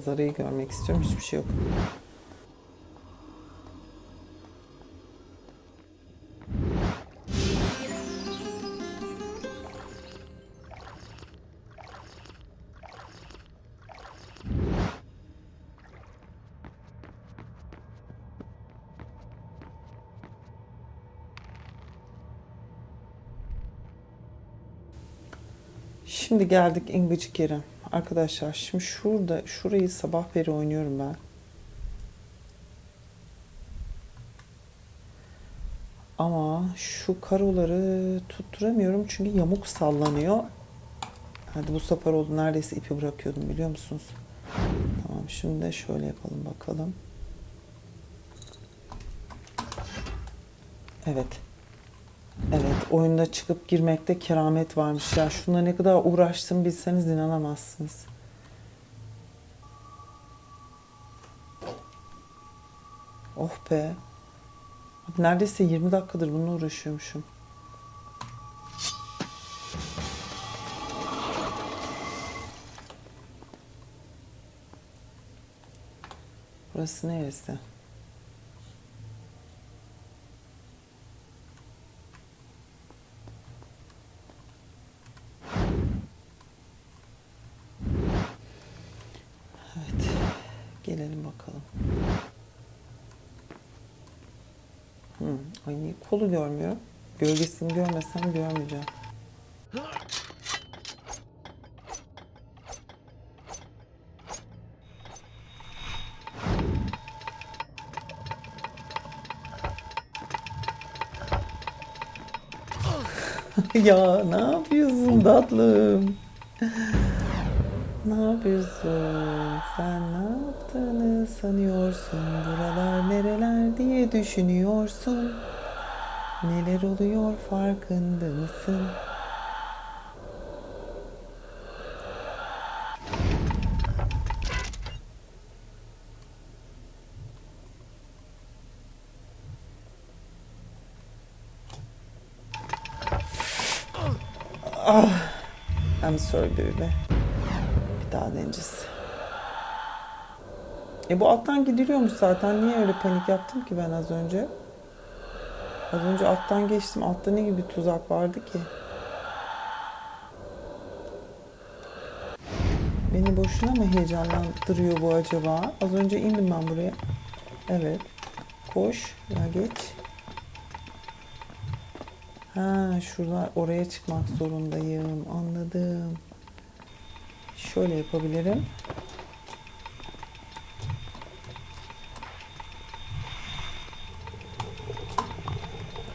Manzarayı görmek istiyorum. Hiçbir şey yok. Şimdi geldik yere. Arkadaşlar şimdi şurada şurayı sabah beri oynuyorum ben. Ama şu karoları tutturamıyorum çünkü yamuk sallanıyor. Hadi bu sefer oldu. Neredeyse ipi bırakıyordum biliyor musunuz? Tamam şimdi de şöyle yapalım bakalım. Evet. Evet, oyunda çıkıp girmekte keramet varmış ya. Şuna ne kadar uğraştım bilseniz inanamazsınız. Oh be. Neredeyse 20 dakikadır bununla uğraşıyormuşum. Burası neresi? Gelelim bakalım. Hmm. Ay niye kolu görmüyor? Gölgesini görmesem görmeyeceğim. ya ne yapıyorsun tatlım? Ne yapıyorsun? Sen ne yaptığını sanıyorsun? Buralar nereler diye düşünüyorsun? Neler oluyor farkında mısın? Ah, I'm sorry baby. Daha deneyeceğiz. E bu alttan gidiliyormuş zaten. Niye öyle panik yaptım ki ben az önce? Az önce alttan geçtim. Altta ne gibi tuzak vardı ki? Beni boşuna mı heyecanlandırıyor bu acaba? Az önce indim ben buraya. Evet. Koş. Ya geç. Ha şurada oraya çıkmak zorundayım. Anladım. Şöyle yapabilirim.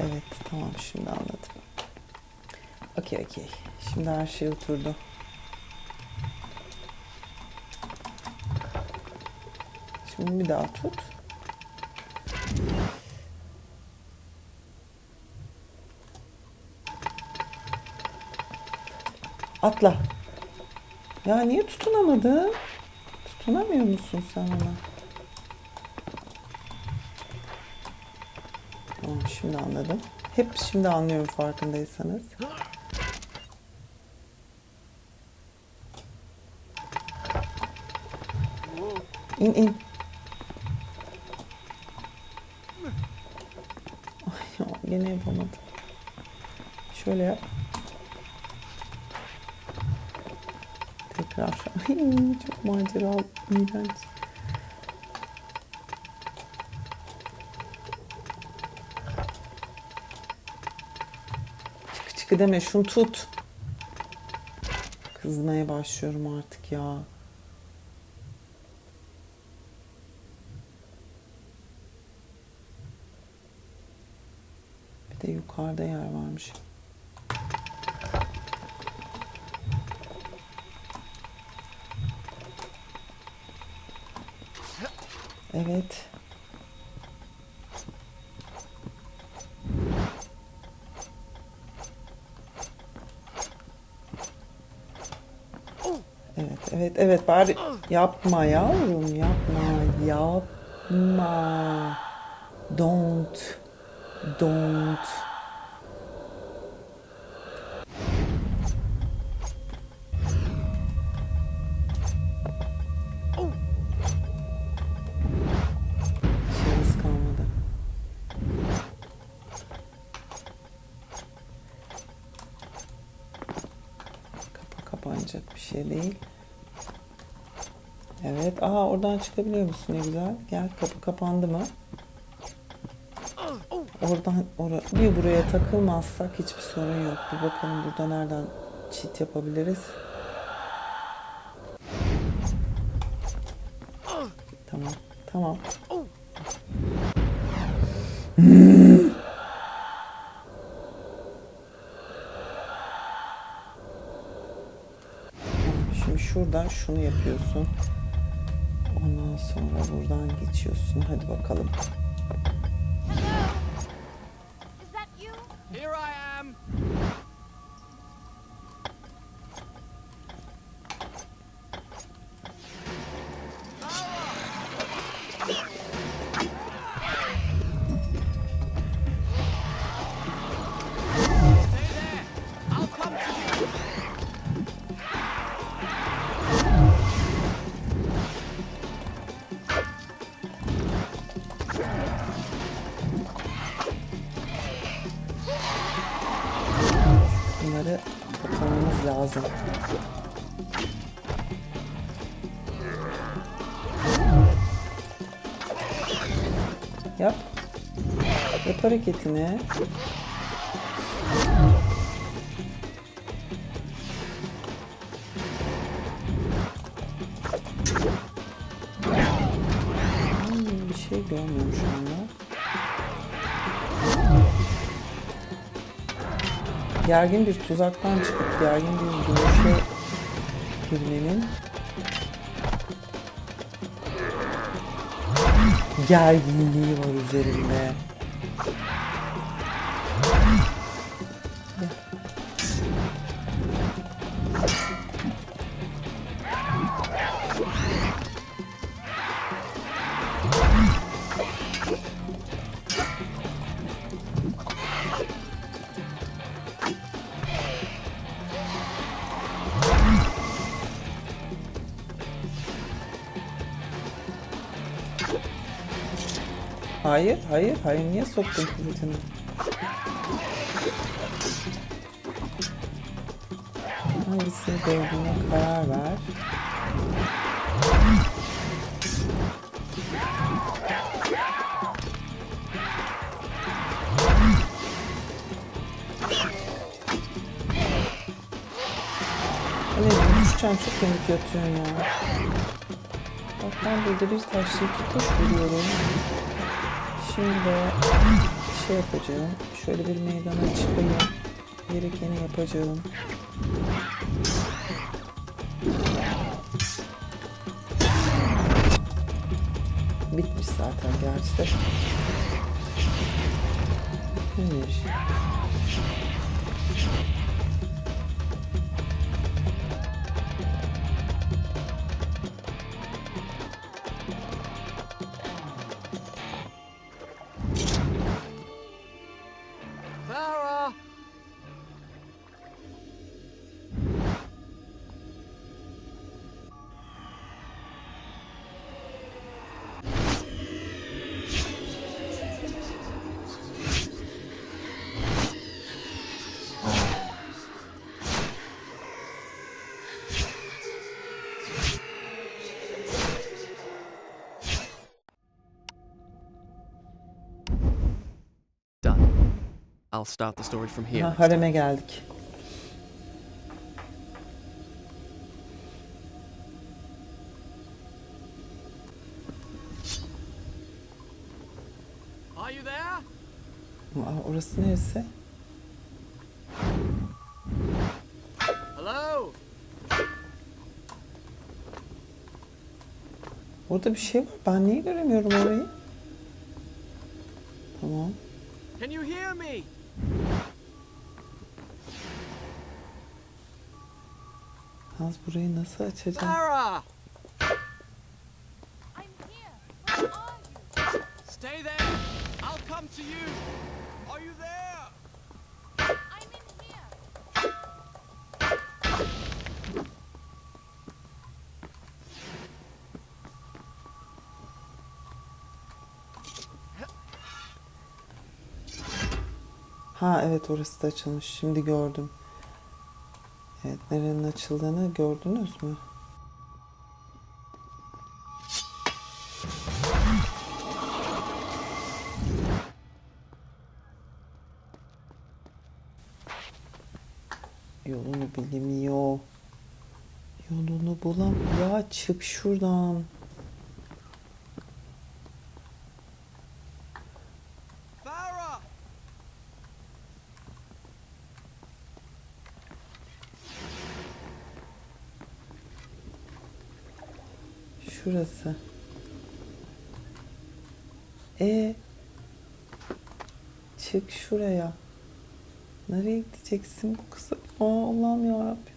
Evet tamam şimdi anladım. Okey okey. Şimdi her şey oturdu. Şimdi bir daha tut. Atla. Ya niye tutunamadın? Tutunamıyor musun sen ona? Tamam şimdi anladım. Hep şimdi anlıyorum farkındaysanız. İn in. Ay ya gene yapamadım. Şöyle yap. Tekrar. Ay çok maceralı, iğrenç. Çıkı çıkı deme şunu tut. Kızmaya başlıyorum artık ya. Bir de yukarıda yer varmış. Evet. Evet, evet, evet. Bari yapma yavrum, yapma, yapma. Don't, don't. Şey değil. Evet. Aa oradan çıkabiliyor musun? Ne güzel. Gel kapı kapandı mı? Oradan ora bir buraya takılmazsak hiçbir sorun yok. Bir bakalım burada nereden cheat yapabiliriz. Tamam. Tamam. Şimdi şuradan şunu yapıyorsun. Ondan sonra buradan geçiyorsun. Hadi bakalım. Toplamamız lazım. Yap. Yap hareketini. Gergin bir tuzaktan çıkıp gergin bir dönüşe girmenin gerginliği var üzerimde. Hayır, hayır, hayır. Niye soktun kılıcını? Hangisini gördüğüne karar ver. Anneciğim düşeceksin çok yemek yatıyorsun ya. Bak ben burada bir taşla iki kuş vuruyorum. Şimdi şey yapacağım. Şöyle bir meydana çıkayım. Gerekeni yapacağım. Bitmiş zaten gerçi de. Bitmiş. I'll start the story from here. Ha, hareme geldik. Are you there? Aa, orası neresi? Hello? Orada bir şey var. Ben niye göremiyorum orayı? Tamam. Can you hear me? Hans burayı nasıl açacağım? Clara! I'm here. Where are you? Stay there. I'll come to you. Are you there? I'm in here. Ha evet orası da açılmış. Şimdi gördüm. Evet nerenin açıldığını gördünüz mü? Yolunu bilemiyor. Yolunu bulam. Ya çık şuradan. Şurası. E çık şuraya. Nereye gideceksin bu kızı? Aa Allah'ım ya Rabbim.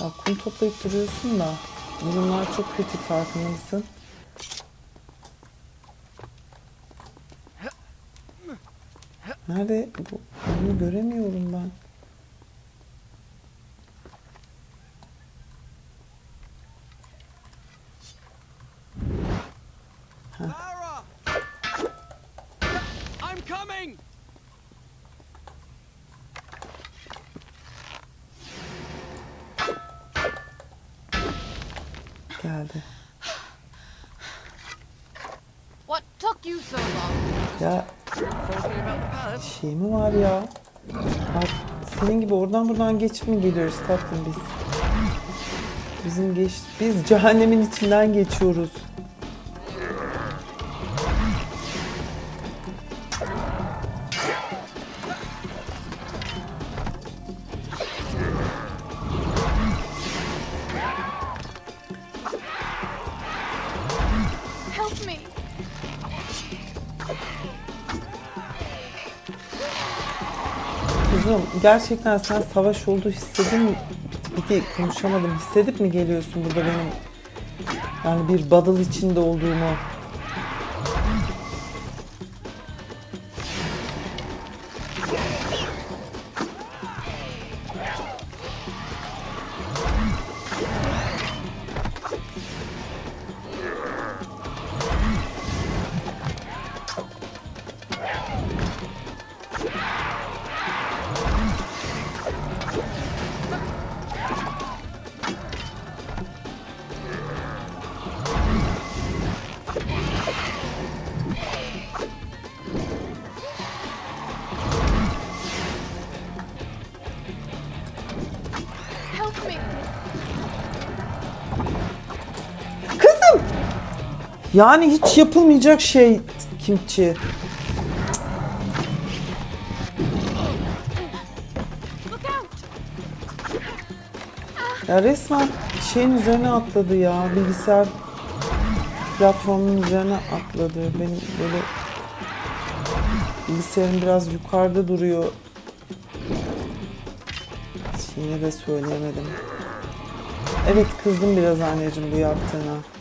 Ya kum toplayıp duruyorsun da durumlar çok kritik farkında mısın? Nerede? Bu, bunu göremiyorum ben. Geldi. What took you so long? Ya şey mi var ya? Bak senin gibi oradan buradan geçip mi geliyoruz tatlım biz? Bizim geç biz cehennemin içinden geçiyoruz. Kızım gerçekten sen savaş olduğu hissedin mi? Bir de konuşamadım. Hissedip mi geliyorsun burada benim? Yani bir battle içinde olduğumu. Yani hiç yapılmayacak şey kimçi. Ya resmen şeyin üzerine atladı ya. Bilgisayar platformunun üzerine atladı. Benim böyle bilgisayarım biraz yukarıda duruyor. Yine de söyleyemedim. Evet kızdım biraz anneciğim bu yaptığına.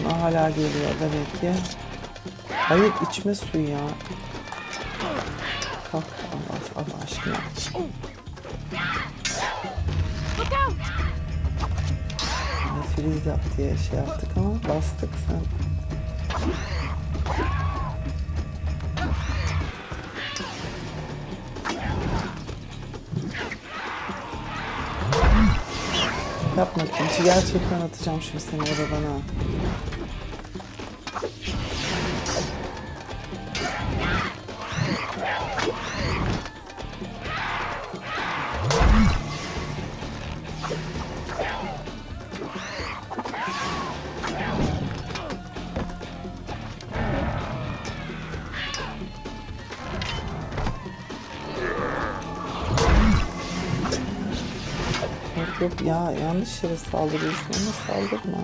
Ama hala geliyor demek ki. Hayır içme suyu ya. Kalk Allah, Allah aşkına. Friz yap diye şey yaptık ama bastık sen. Yapma kimçi gerçekten atacağım şimdi seni oradan. Ya yanlış yere saldırıyorsun ama saldırma.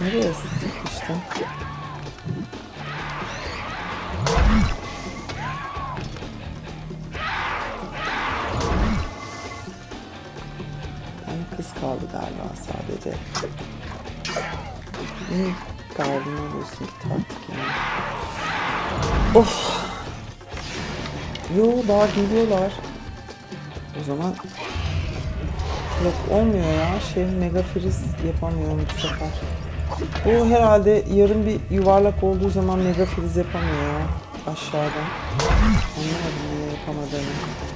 Nereye sıkıştın? Yani kız kaldı galiba sadece. Niye gardını alıyorsun git artık yani. Of. Yo daha geliyorlar. O zaman yok olmuyor ya. Şey mega freeze yapamıyorum bu sefer. Bu herhalde yarım bir yuvarlak olduğu zaman mega friz yapamıyor ya aşağıdan. Anlamadım niye yapamadığını.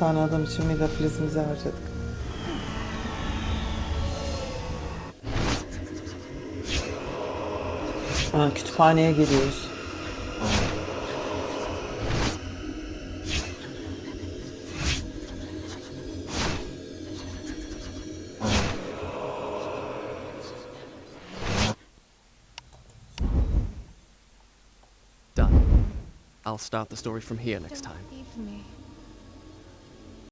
Tane adam için mega frizimizi harcadık. Ha, kütüphaneye geliyoruz. Done. I'll start the story from here next time. Leave me.